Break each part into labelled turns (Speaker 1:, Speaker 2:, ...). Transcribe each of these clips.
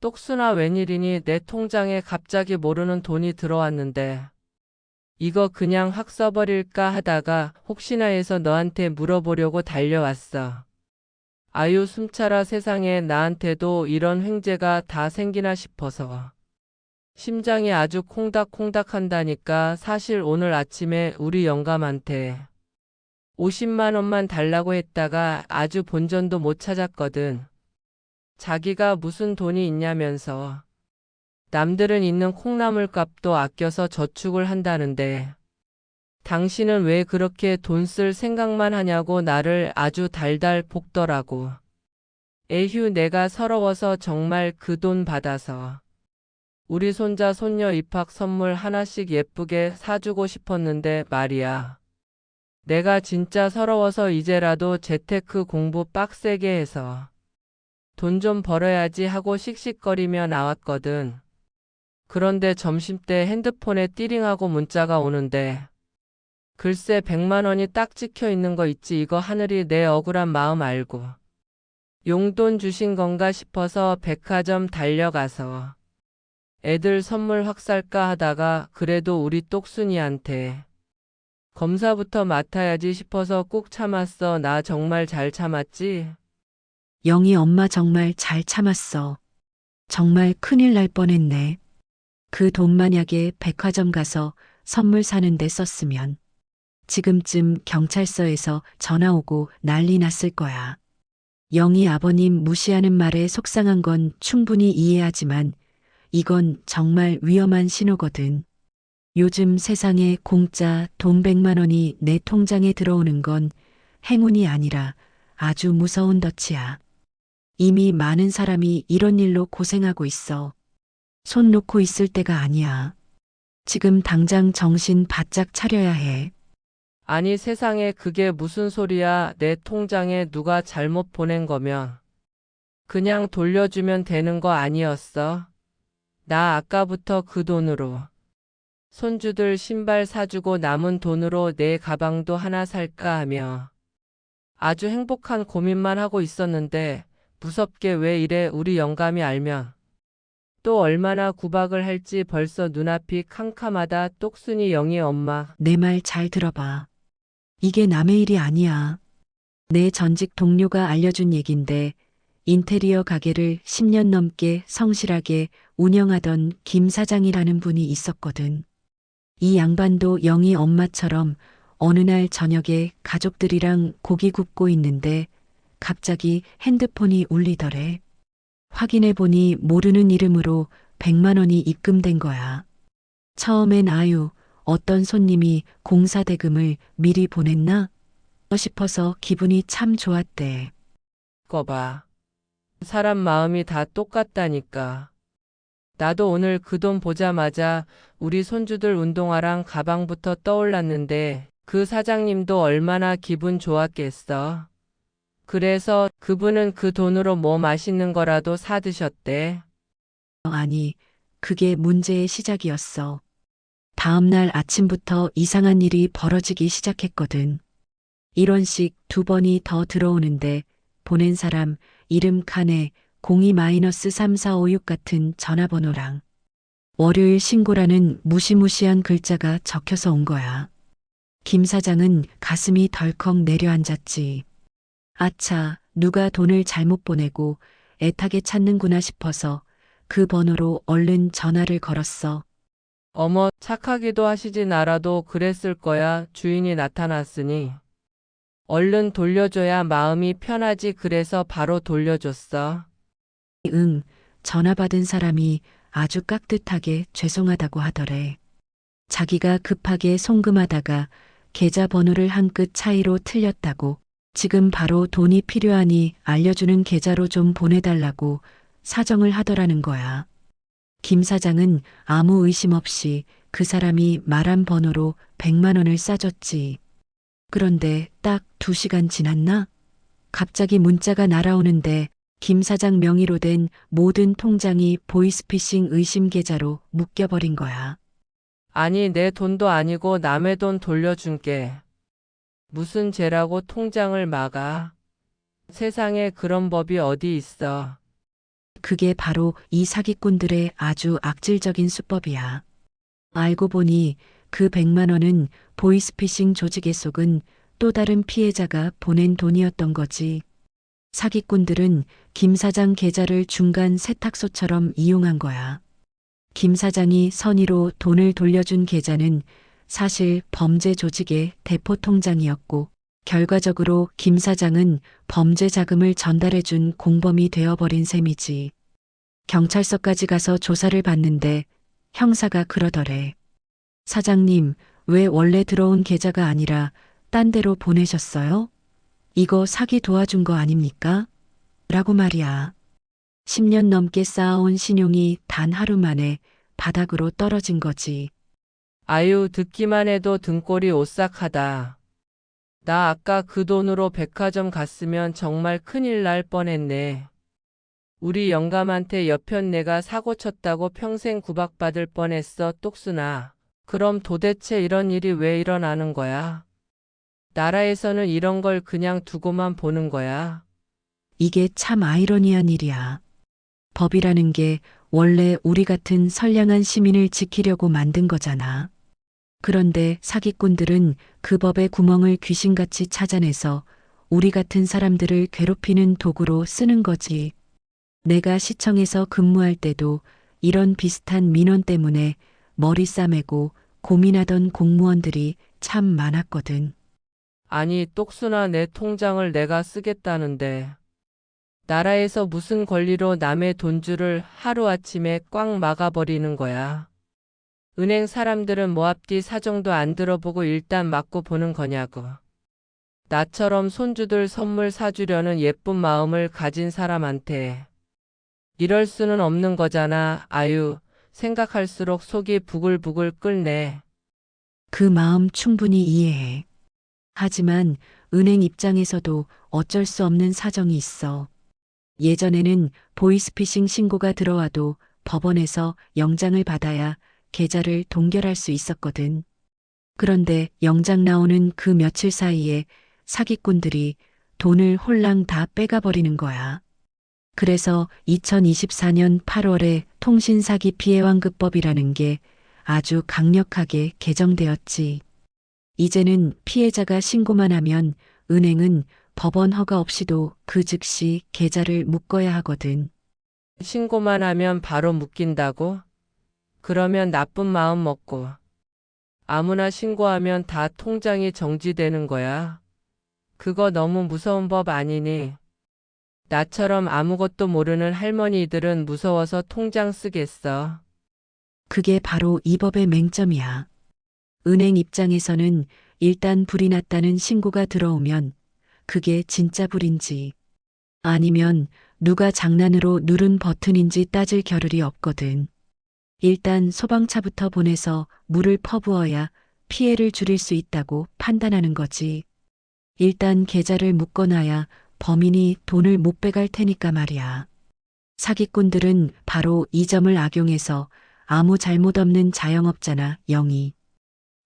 Speaker 1: 똑순아 웬일이니 내 통장에 갑자기 모르는 돈이 들어왔는데 이거 그냥 확 써버릴까 하다가 혹시나 해서 너한테 물어보려고 달려왔어. 아유 숨차라 세상에 나한테도 이런 횡재가 다 생기나 싶어서. 심장이 아주 콩닥콩닥 한다니까 사실 오늘 아침에 우리 영감한테 50만 원만 달라고 했다가 아주 본전도 못 찾았거든. 자기가 무슨 돈이 있냐면서. 남들은 있는 콩나물 값도 아껴서 저축을 한다는데. 당신은 왜 그렇게 돈 쓸 생각만 하냐고 나를 아주 달달 볶더라고. 에휴 내가 서러워서 정말 그 돈 받아서. 우리 손자 손녀 입학 선물 하나씩 예쁘게 사주고 싶었는데 말이야. 내가 진짜 서러워서 이제라도 재테크 공부 빡세게 해서 돈 좀 벌어야지 하고 씩씩거리며 나왔거든. 그런데 점심때 핸드폰에 띠링하고 문자가 오는데 글쎄 100만 원이 딱 찍혀 있는 거 있지 이거 하늘이 내 억울한 마음 알고 용돈 주신 건가 싶어서 백화점 달려가서 애들 선물 확 살까 하다가 그래도 우리 똑순이한테 검사부터 맡아야지 싶어서 꾹 참았어. 나 정말 잘 참았지?
Speaker 2: 영희 엄마 정말 잘 참았어. 정말 큰일 날 뻔했네. 그 돈 만약에 백화점 가서 선물 사는데 썼으면 지금쯤 경찰서에서 전화 오고 난리 났을 거야. 영희 아버님 무시하는 말에 속상한 건 충분히 이해하지만 이건 정말 위험한 신호거든. 요즘 세상에 공짜 돈 100만 원이 내 통장에 들어오는 건 행운이 아니라 아주 무서운 덫이야. 이미 많은 사람이 이런 일로 고생하고 있어. 손 놓고 있을 때가 아니야. 지금 당장 정신 바짝 차려야 해.
Speaker 1: 아니 세상에 그게 무슨 소리야. 내 통장에 누가 잘못 보낸 거면 그냥 돌려주면 되는 거 아니었어? 나 아까부터 그 돈으로 손주들 신발 사주고 남은 돈으로 내 가방도 하나 살까 하며 아주 행복한 고민만 하고 있었는데 무섭게 왜 이래 우리 영감이 알면 또 얼마나 구박을 할지 벌써 눈앞이 캄캄하다 똑순이 영희 엄마
Speaker 2: 내 말 잘 들어봐. 이게 남의 일이 아니야. 내 전직 동료가 알려준 얘긴데 인테리어 가게를 10년 넘게 성실하게 운영하던 김 사장이라는 분이 있었거든. 이 양반도 영희 엄마처럼 어느 날 저녁에 가족들이랑 고기 굽고 있는데 갑자기 핸드폰이 울리더래. 확인해 보니 모르는 이름으로 100만 원이 입금된 거야. 처음엔 아유, 어떤 손님이 공사 대금을 미리 보냈나? 싶어서 기분이 참 좋았대.
Speaker 1: 거봐. 사람 마음이 다 똑같다니까. 나도 오늘 그 돈 보자마자 우리 손주들 운동화랑 가방부터 떠올랐는데 그 사장님도 얼마나 기분 좋았겠어. 그래서 그분은 그 돈으로 뭐 맛있는 거라도 사드셨대.
Speaker 2: 아니, 그게 문제의 시작이었어. 다음날 아침부터 이상한 일이 벌어지기 시작했거든. 이런 식 두 번이 더 들어오는데 보낸 사람 이름 칸에 02-3456 같은 전화번호랑 월요일 신고라는 무시무시한 글자가 적혀서 온 거야. 김 사장은 가슴이 덜컥 내려앉았지. 아차, 누가 돈을 잘못 보내고 애타게 찾는구나 싶어서 그 번호로 얼른 전화를 걸었어.
Speaker 1: 어머, 착하기도 하시지 나라도 그랬을 거야. 주인이 나타났으니. 얼른 돌려줘야 마음이 편하지 그래서 바로 돌려줬어.
Speaker 2: 응, 전화 받은 사람이 아주 깍듯하게 죄송하다고 하더래. 자기가 급하게 송금하다가 계좌 번호를 한 끗 차이로 틀렸다고 지금 바로 돈이 필요하니 알려주는 계좌로 좀 보내달라고 사정을 하더라는 거야. 김 사장은 아무 의심 없이 그 사람이 말한 번호로 100만 원을 싸줬지. 그런데 딱두 시간 지났나? 갑자기 문자가 날아오는데 김 사장 명의로 된 모든 통장이 보이스피싱 의심 계좌로 묶여버린 거야.
Speaker 1: 아니, 내 돈도 아니고 남의 돈 돌려준 게. 무슨 죄라고 통장을 막아. 세상에 그런 법이 어디 있어.
Speaker 2: 그게 바로 이 사기꾼들의 아주 악질적인 수법이야. 알고 보니 그 100만 원은 보이스피싱 조직에 속은 또 다른 피해자가 보낸 돈이었던 거지. 사기꾼들은 김 사장 계좌를 중간 세탁소처럼 이용한 거야. 김 사장이 선의로 돈을 돌려준 계좌는 사실 범죄 조직의 대포 통장이었고, 결과적으로 김 사장은 범죄 자금을 전달해준 공범이 되어버린 셈이지. 경찰서까지 가서 조사를 받는데 형사가 그러더래. 사장님, 왜 원래 들어온 계좌가 아니라 딴 데로 보내셨어요? 이거 사기 도와준 거 아닙니까? 라고 말이야. 10년 넘게 쌓아온 신용이 단 하루 만에 바닥으로 떨어진 거지.
Speaker 1: 아유, 듣기만 해도 등골이 오싹하다. 나 아까 그 돈으로 백화점 갔으면 정말 큰일 날 뻔했네. 우리 영감한테 여편 내가 사고 쳤다고 평생 구박받을 뻔했어, 똑순아. 그럼 도대체 이런 일이 왜 일어나는 거야? 나라에서는 이런 걸 그냥 두고만 보는 거야.
Speaker 2: 이게 참 아이러니한 일이야. 법이라는 게 원래 우리 같은 선량한 시민을 지키려고 만든 거잖아. 그런데 사기꾼들은 그 법의 구멍을 귀신같이 찾아내서 우리 같은 사람들을 괴롭히는 도구로 쓰는 거지. 내가 시청에서 근무할 때도 이런 비슷한 민원 때문에 머리 싸매고 고민하던 공무원들이 참 많았거든.
Speaker 1: 아니, 똑순아 내 통장을 내가 쓰겠다는데. 나라에서 무슨 권리로 남의 돈줄을 하루아침에 꽉 막아버리는 거야. 은행 사람들은 뭐 앞뒤 사정도 안 들어보고 일단 맞고 보는 거냐고. 나처럼 손주들 선물 사주려는 예쁜 마음을 가진 사람한테. 이럴 수는 없는 거잖아, 아유. 생각할수록 속이 부글부글 끓네.
Speaker 2: 그 마음 충분히 이해해. 하지만 은행 입장에서도 어쩔 수 없는 사정이 있어. 예전에는 보이스피싱 신고가 들어와도 법원에서 영장을 받아야 계좌를 동결할 수 있었거든. 그런데 영장 나오는 그 며칠 사이에 사기꾼들이 돈을 홀랑 다 빼가버리는 거야. 그래서 2024년 8월에 통신사기 피해왕급법이라는 게 아주 강력하게 개정되었지. 이제는 피해자가 신고만 하면 은행은 법원 허가 없이도 그 즉시 계좌를 묶어야 하거든.
Speaker 1: 신고만 하면 바로 묶인다고? 그러면 나쁜 마음 먹고. 아무나 신고하면 다 통장이 정지되는 거야. 그거 너무 무서운 법 아니니? 나처럼 아무것도 모르는 할머니들은 무서워서 통장 쓰겠어.
Speaker 2: 그게 바로 이 법의 맹점이야. 은행 입장에서는 일단 불이 났다는 신고가 들어오면 그게 진짜 불인지 아니면 누가 장난으로 누른 버튼인지 따질 겨를이 없거든. 일단 소방차부터 보내서 물을 퍼부어야 피해를 줄일 수 있다고 판단하는 거지. 일단 계좌를 묶어놔야 범인이 돈을 못 빼갈 테니까 말이야. 사기꾼들은 바로 이 점을 악용해서 아무 잘못 없는 자영업자나 영희,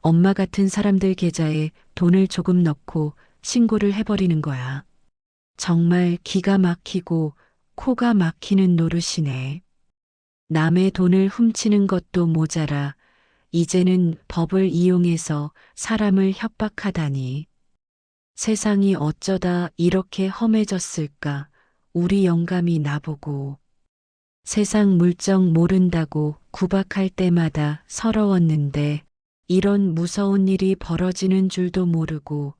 Speaker 2: 엄마 같은 사람들 계좌에 돈을 조금 넣고 신고를 해버리는 거야. 정말 기가 막히고 코가 막히는 노릇이네. 남의 돈을 훔치는 것도 모자라 이제는 법을 이용해서 사람을 협박하다니. 세상이 어쩌다 이렇게 험해졌을까 우리 영감이 나보고. 세상 물정 모른다고 구박할 때마다 서러웠는데 이런 무서운 일이 벌어지는 줄도 모르고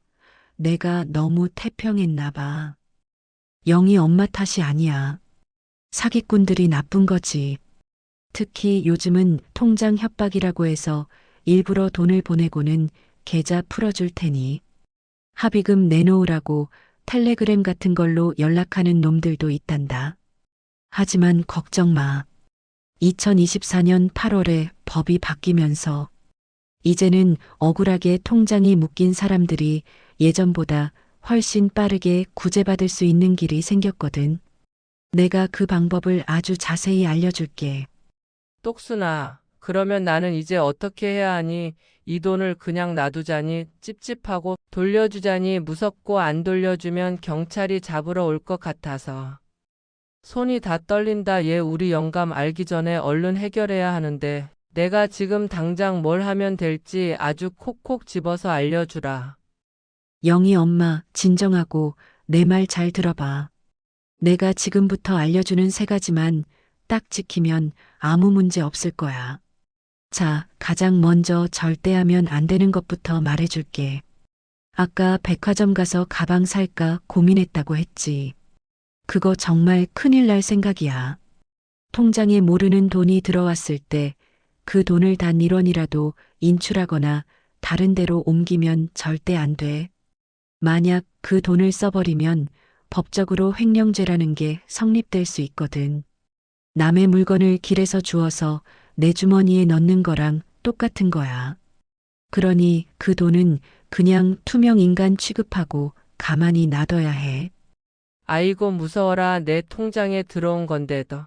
Speaker 2: 내가 너무 태평했나 봐. 영희 엄마 탓이 아니야. 사기꾼들이 나쁜 거지. 특히 요즘은 통장 협박이라고 해서 일부러 돈을 보내고는 계좌 풀어줄 테니 합의금 내놓으라고 텔레그램 같은 걸로 연락하는 놈들도 있단다. 하지만 걱정 마. 2024년 8월에 법이 바뀌면서 이제는 억울하게 통장이 묶인 사람들이 예전보다 훨씬 빠르게 구제받을 수 있는 길이 생겼거든. 내가 그 방법을 아주 자세히 알려줄게.
Speaker 1: 똑순아, 그러면 나는 이제 어떻게 해야 하니? 이 돈을 그냥 놔두자니 찝찝하고 돌려주자니 무섭고 안 돌려주면 경찰이 잡으러 올 것 같아서. 손이 다 떨린다. 얘 우리 영감 알기 전에 얼른 해결해야 하는데 내가 지금 당장 뭘 하면 될지 아주 콕콕 집어서 알려주라.
Speaker 2: 영희 엄마, 진정하고 내 말 잘 들어봐. 내가 지금부터 알려주는 세 가지만 딱 지키면 아무 문제 없을 거야. 자, 가장 먼저 절대 하면 안 되는 것부터 말해줄게. 아까 백화점 가서 가방 살까 고민했다고 했지. 그거 정말 큰일 날 생각이야. 통장에 모르는 돈이 들어왔을 때 그 돈을 단 1원이라도 인출하거나 다른 데로 옮기면 절대 안 돼. 만약 그 돈을 써버리면 법적으로 횡령죄라는 게 성립될 수 있거든. 남의 물건을 길에서 주워서 내 주머니에 넣는 거랑 똑같은 거야. 그러니 그 돈은 그냥 투명 인간 취급하고 가만히 놔둬야 해.
Speaker 1: 아이고 무서워라. 내 통장에 들어온 건데도.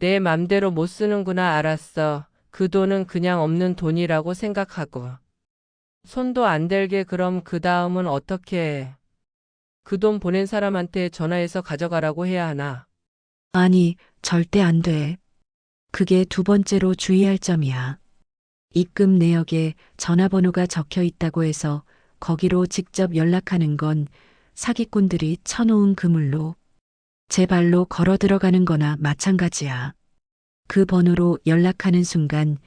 Speaker 1: 내 맘대로 못 쓰는구나 알았어. 그 돈은 그냥 없는 돈이라고 생각하고. 손도 안 der게 그럼 그 다음은 어떻게 해? 그 돈 보낸 사람한테 전화해서 가져가라고 해야 하나?
Speaker 2: 아니, 절대 안 돼. 그게 두 번째로 주의할 점이야. 입금 내역에 전화번호가 적혀 있다고 해서 거기로 직접 연락하는 건 사기꾼들이 쳐놓은 그물로 제 발로 걸어 들어가는 거나 마찬가지야. 그 번호로 연락하는 순간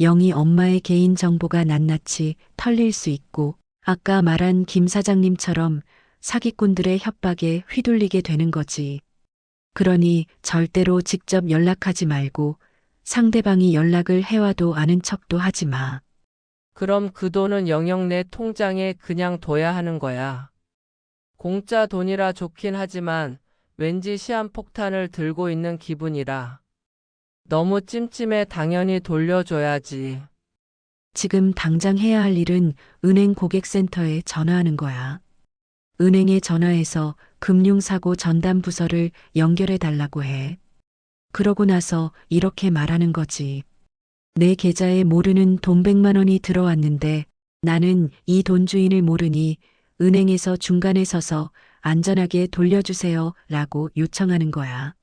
Speaker 2: 영희 엄마의 개인 정보가 낱낱이 털릴 수 있고 아까 말한 김 사장님처럼 사기꾼들의 협박에 휘둘리게 되는 거지. 그러니 절대로 직접 연락하지 말고 상대방이 연락을 해와도 아는 척도 하지 마.
Speaker 1: 그럼 그 돈은 영영 내 통장에 그냥 둬야 하는 거야. 공짜 돈이라 좋긴 하지만 왠지 시한폭탄을 들고 있는 기분이라. 너무 찜찜해 당연히 돌려줘야지.
Speaker 2: 지금 당장 해야 할 일은 은행 고객센터에 전화하는 거야. 은행에 전화해서 금융사고 전담 부서를 연결해 달라고 해. 그러고 나서 이렇게 말하는 거지. 내 계좌에 모르는 돈 100만 원이 들어왔는데 나는 이 돈 주인을 모르니 은행에서 중간에 서서 안전하게 돌려주세요 라고 요청하는 거야.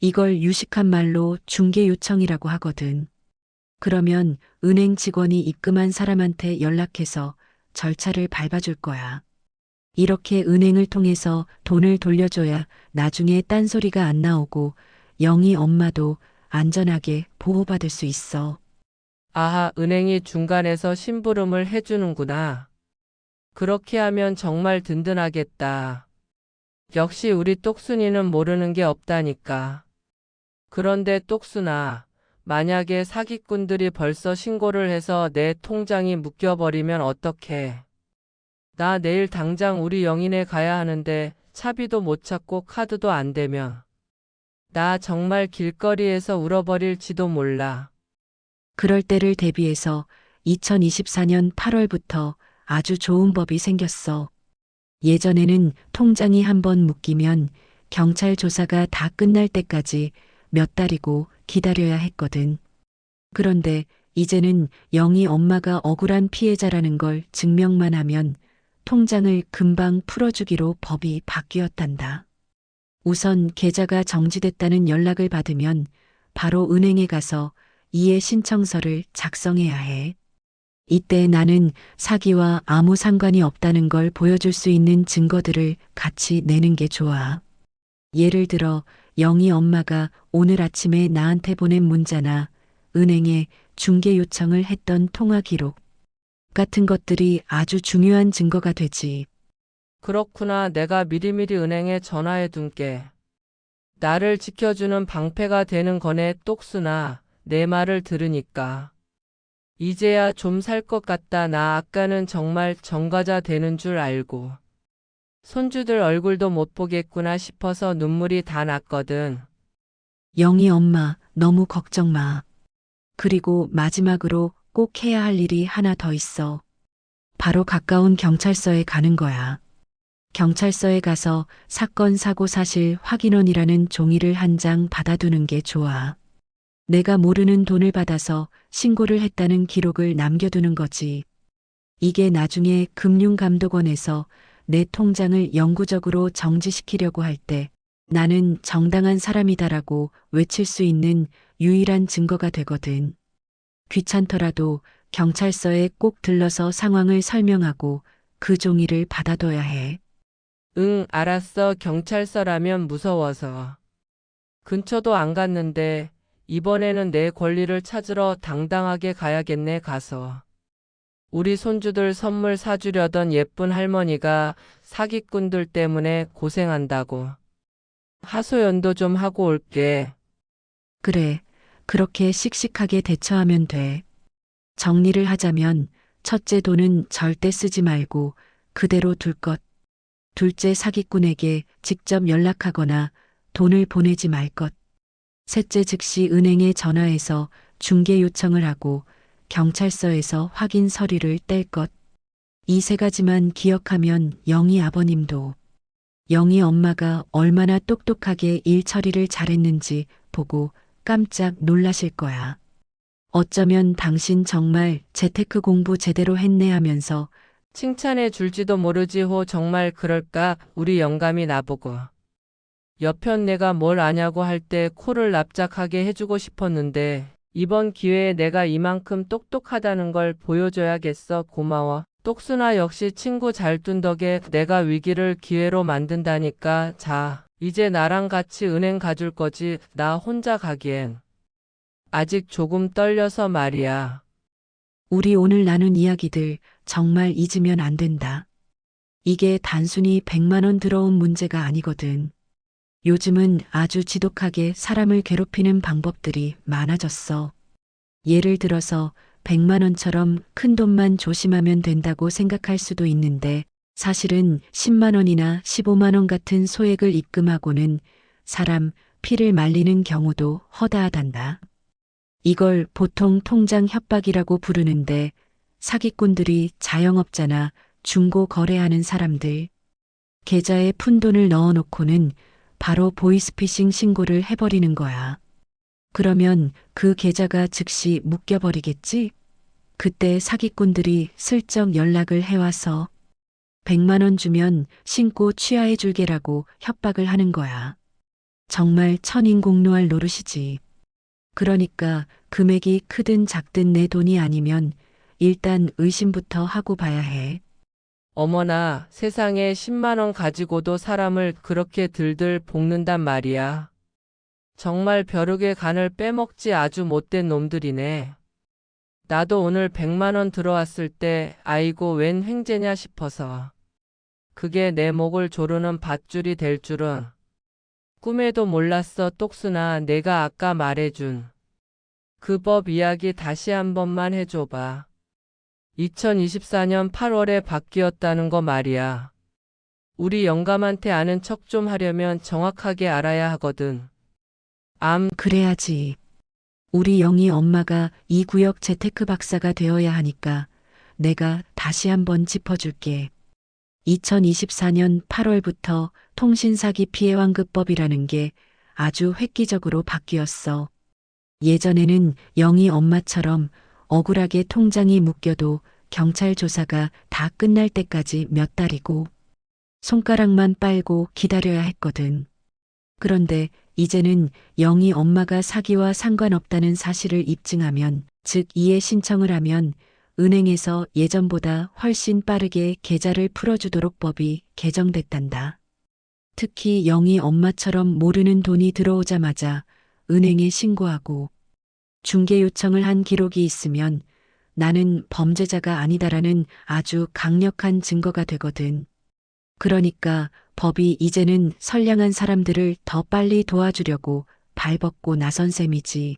Speaker 2: 이걸 유식한 말로 중개 요청이라고 하거든. 그러면 은행 직원이 입금한 사람한테 연락해서 절차를 밟아줄 거야. 이렇게 은행을 통해서 돈을 돌려줘야 나중에 딴소리가 안 나오고 영희 엄마도 안전하게 보호받을 수 있어.
Speaker 1: 아하, 은행이 중간에서 심부름을 해주는구나. 그렇게 하면 정말 든든하겠다. 역시 우리 똑순이는 모르는 게 없다니까. 그런데 똑순아, 만약에 사기꾼들이 벌써 신고를 해서 내 통장이 묶여버리면 어떡해? 나 내일 당장 우리 영인에 가야 하는데 차비도 못 찾고 카드도 안 되면. 나 정말 길거리에서 울어버릴지도 몰라.
Speaker 2: 그럴 때를 대비해서 2024년 8월부터 아주 좋은 법이 생겼어. 예전에는 통장이 한 번 묶이면 경찰 조사가 다 끝날 때까지 몇 달이고 기다려야 했거든. 그런데 이제는 영희 엄마가 억울한 피해자라는 걸 증명만 하면 통장을 금방 풀어주기로 법이 바뀌었단다. 우선 계좌가 정지됐다는 연락을 받으면 바로 은행에 가서 이해 신청서를 작성해야 해. 이때 나는 사기와 아무 상관이 없다는 걸 보여줄 수 있는 증거들을 같이 내는 게 좋아. 예를 들어 영희 엄마가 오늘 아침에 나한테 보낸 문자나 은행에 중개 요청을 했던 통화 기록 같은 것들이 아주 중요한 증거가 되지.
Speaker 1: 그렇구나. 내가 미리미리 은행에 전화해 둔게. 나를 지켜주는 방패가 되는 거네, 똑순아. 내 말을 들으니까. 이제야 좀 살 것 같다. 나 아까는 정말 정과자 되는 줄 알고. 손주들 얼굴도 못 보겠구나 싶어서 눈물이 다 났거든.
Speaker 2: 영희 엄마, 너무 걱정 마. 그리고 마지막으로 꼭 해야 할 일이 하나 더 있어. 바로 가까운 경찰서에 가는 거야. 경찰서에 가서 사건 사고 사실 확인원이라는 종이를 한 장 받아두는 게 좋아. 내가 모르는 돈을 받아서 신고를 했다는 기록을 남겨두는 거지. 이게 나중에 금융감독원에서 내 통장을 영구적으로 정지시키려고 할 때 나는 정당한 사람이다라고 외칠 수 있는 유일한 증거가 되거든. 귀찮더라도 경찰서에 꼭 들러서 상황을 설명하고 그 종이를 받아둬야 해.
Speaker 1: 응, 알았어. 경찰서라면 무서워서. 근처도 안 갔는데, 이번에는 내 권리를 찾으러 당당하게 가야겠네, 가서. 우리 손주들 선물 사주려던 예쁜 할머니가 사기꾼들 때문에 고생한다고. 하소연도 좀 하고 올게.
Speaker 2: 그래, 그렇게 씩씩하게 대처하면 돼. 정리를 하자면 첫째 돈은 절대 쓰지 말고 그대로 둘 것. 둘째 사기꾼에게 직접 연락하거나 돈을 보내지 말 것. 셋째 즉시 은행에 전화해서 중개 요청을 하고 경찰서에서 확인 서류를 뗄 것. 이 세 가지만 기억하면 영희 아버님도 영희 엄마가 얼마나 똑똑하게 일 처리를 잘했는지 보고 깜짝 놀라실 거야. 어쩌면 당신 정말 재테크 공부 제대로 했네 하면서
Speaker 1: 칭찬해 줄지도 모르지 호 정말 그럴까 우리 영감이 나보고. 옆편 내가 뭘 아냐고 할 때 코를 납작하게 해주고 싶었는데 이번 기회에 내가 이만큼 똑똑하다는 걸 보여줘야겠어 고마워. 똑순아 역시 친구 잘 둔 덕에 내가 위기를 기회로 만든다니까 자 이제 나랑 같이 은행 가줄 거지 나 혼자 가기엔. 아직 조금 떨려서 말이야.
Speaker 2: 우리 오늘 나눈 이야기들 정말 잊으면 안 된다. 이게 단순히 100만 원 들어온 문제가 아니거든. 요즘은 아주 지독하게 사람을 괴롭히는 방법들이 많아졌어. 예를 들어서 100만 원처럼 큰 돈만 조심하면 된다고 생각할 수도 있는데 사실은 10만 원이나 15만 원 같은 소액을 입금하고는 사람 피를 말리는 경우도 허다하단다. 이걸 보통 통장 협박이라고 부르는데 사기꾼들이 자영업자나 중고 거래하는 사람들 계좌에 푼돈을 넣어놓고는 바로 보이스피싱 신고를 해버리는 거야. 그러면 그 계좌가 즉시 묶여버리겠지? 그때 사기꾼들이 슬쩍 연락을 해와서 100만 원 주면 신고 취하해 줄게라고 협박을 하는 거야. 정말 천인공노할 노릇이지. 그러니까 금액이 크든 작든 내 돈이 아니면 일단 의심부터 하고 봐야 해.
Speaker 1: 어머나, 세상에 10만원 가지고도 사람을 그렇게 들들 볶는단 말이야. 정말 벼룩의 간을 빼먹지 아주 못된 놈들이네. 나도 오늘 100만원 들어왔을 때, 아이고, 웬 횡재냐 싶어서. 그게 내 목을 조르는 밧줄이 될 줄은. 꿈에도 몰랐어, 똑순아, 내가 아까 말해준. 그 법 이야기 다시 한 번만 해줘봐. 2024년 8월에 바뀌었다는 거 말이야. 우리 영감한테 아는 척 좀 하려면 정확하게 알아야 하거든. 암,
Speaker 2: 그래야지. 우리 영희 엄마가 이 구역 재테크 박사가 되어야 하니까 내가 다시 한번 짚어줄게. 2024년 8월부터 통신사기 피해 환급법이라는 게 아주 획기적으로 바뀌었어. 예전에는 영희 엄마처럼 억울하게 통장이 묶여도 경찰 조사가 다 끝날 때까지 몇 달이고 손가락만 빨고 기다려야 했거든. 그런데 이제는 영희 엄마가 사기와 상관없다는 사실을 입증하면, 즉 이해 신청을 하면 은행에서 예전보다 훨씬 빠르게 계좌를 풀어주도록 법이 개정됐단다. 특히 영희 엄마처럼 모르는 돈이 들어오자마자 은행에 신고하고 중개 요청을 한 기록이 있으면 나는 범죄자가 아니다라는 아주 강력한 증거가 되거든. 그러니까 법이 이제는 선량한 사람들을 더 빨리 도와주려고 발벗고 나선 셈이지.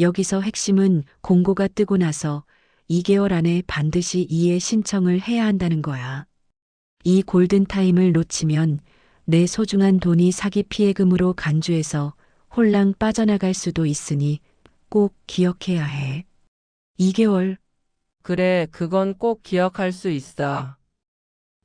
Speaker 2: 여기서 핵심은 공고가 뜨고 나서 2개월 안에 반드시 이해 신청을 해야 한다는 거야. 이 골든타임을 놓치면 내 소중한 돈이 사기 피해금으로 간주해서 홀랑 빠져나갈 수도 있으니 꼭 기억해야 해. 2개월,
Speaker 1: 그래, 그건 꼭 기억할 수 있어.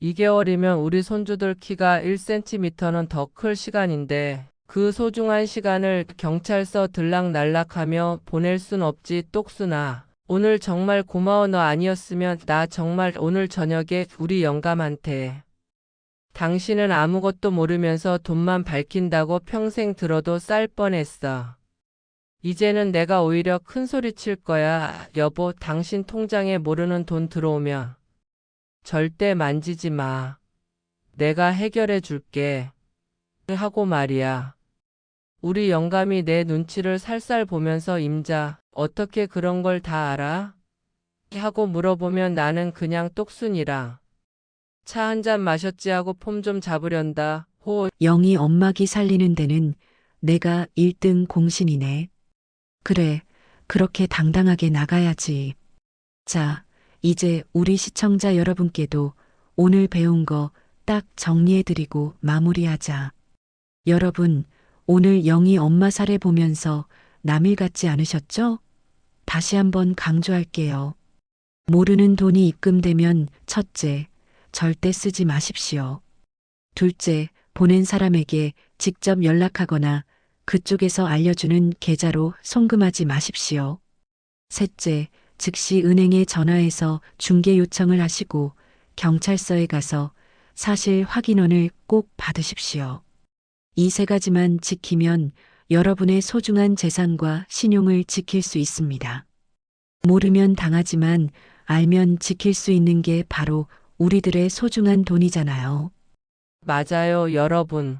Speaker 1: 2개월이면 우리 손주들 키가 1cm는 더 클 시간인데, 그 소중한 시간을 경찰서 들락날락하며 보낼 순 없지, 똑순아. 오늘 정말 고마워 너 아니었으면 나 정말 오늘 저녁에 우리 영감한테 당신은 아무것도 모르면서 돈만 밝힌다고 평생 들어도 쌀 뻔했어. 이제는 내가 오히려 큰 소리 칠 거야. 여보, 당신 통장에 모르는 돈 들어오면 절대 만지지 마. 내가 해결해 줄게. 하고 말이야. 우리 영감이 내 눈치를 살살 보면서 임자, 어떻게 그런 걸 다 알아? 하고 물어보면 나는 그냥 똑순이라. 차 한 잔 마셨지 하고 폼 좀 잡으련다. 호,
Speaker 2: 영희 엄마기 살리는 데는 내가 1등 공신이네. 그래, 그렇게 당당하게 나가야지. 자, 이제 우리 시청자 여러분께도 오늘 배운 거 딱 정리해드리고 마무리하자. 여러분, 오늘 영희 엄마 사례 보면서 남일 같지 않으셨죠? 다시 한번 강조할게요. 모르는 돈이 입금되면 첫째, 절대 쓰지 마십시오. 둘째, 보낸 사람에게 직접 연락하거나 그쪽에서 알려주는 계좌로 송금하지 마십시오. 셋째, 즉시 은행에 전화해서 중개 요청을 하시고 경찰서에 가서 사실 확인원을 꼭 받으십시오. 이 세 가지만 지키면 여러분의 소중한 재산과 신용을 지킬 수 있습니다. 모르면 당하지만 알면 지킬 수 있는 게 바로 우리들의 소중한 돈이잖아요.
Speaker 1: 맞아요, 여러분.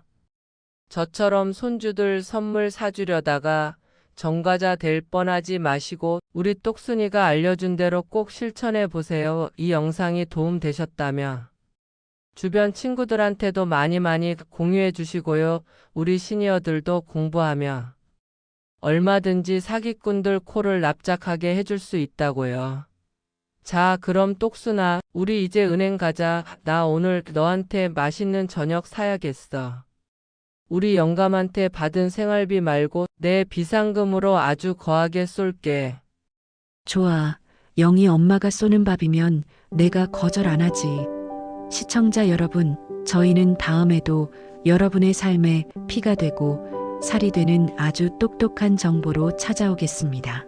Speaker 1: 저처럼 손주들 선물 사주려다가 정과자 될 뻔하지 마시고 우리 똑순이가 알려준 대로 꼭 실천해 보세요. 이 영상이 도움 되셨다면 주변 친구들한테도 많이 많이 공유해 주시고요. 우리 시니어들도 공부하며 얼마든지 사기꾼들 코를 납작하게 해줄 수 있다고요. 자, 그럼 똑순아, 우리 이제 은행 가자. 나 오늘 너한테 맛있는 저녁 사야겠어. 우리 영감한테 받은 생활비 말고 내 비상금으로 아주 거하게 쏠게.
Speaker 2: 좋아. 영희 엄마가 쏘는 밥이면 내가 거절 안 하지. 시청자 여러분, 저희는 다음에도 여러분의 삶에 피가 되고 살이 되는 아주 똑똑한 정보로 찾아오겠습니다.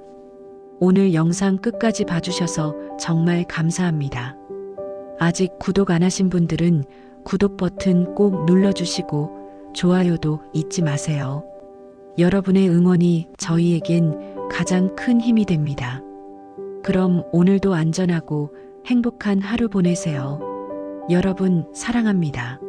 Speaker 2: 오늘 영상 끝까지 봐주셔서 정말 감사합니다. 아직 구독 안 하신 분들은 구독 버튼 꼭 눌러주시고 좋아요도 잊지 마세요. 여러분의 응원이 저희에겐 가장 큰 힘이 됩니다. 그럼 오늘도 안전하고 행복한 하루 보내세요. 여러분 사랑합니다.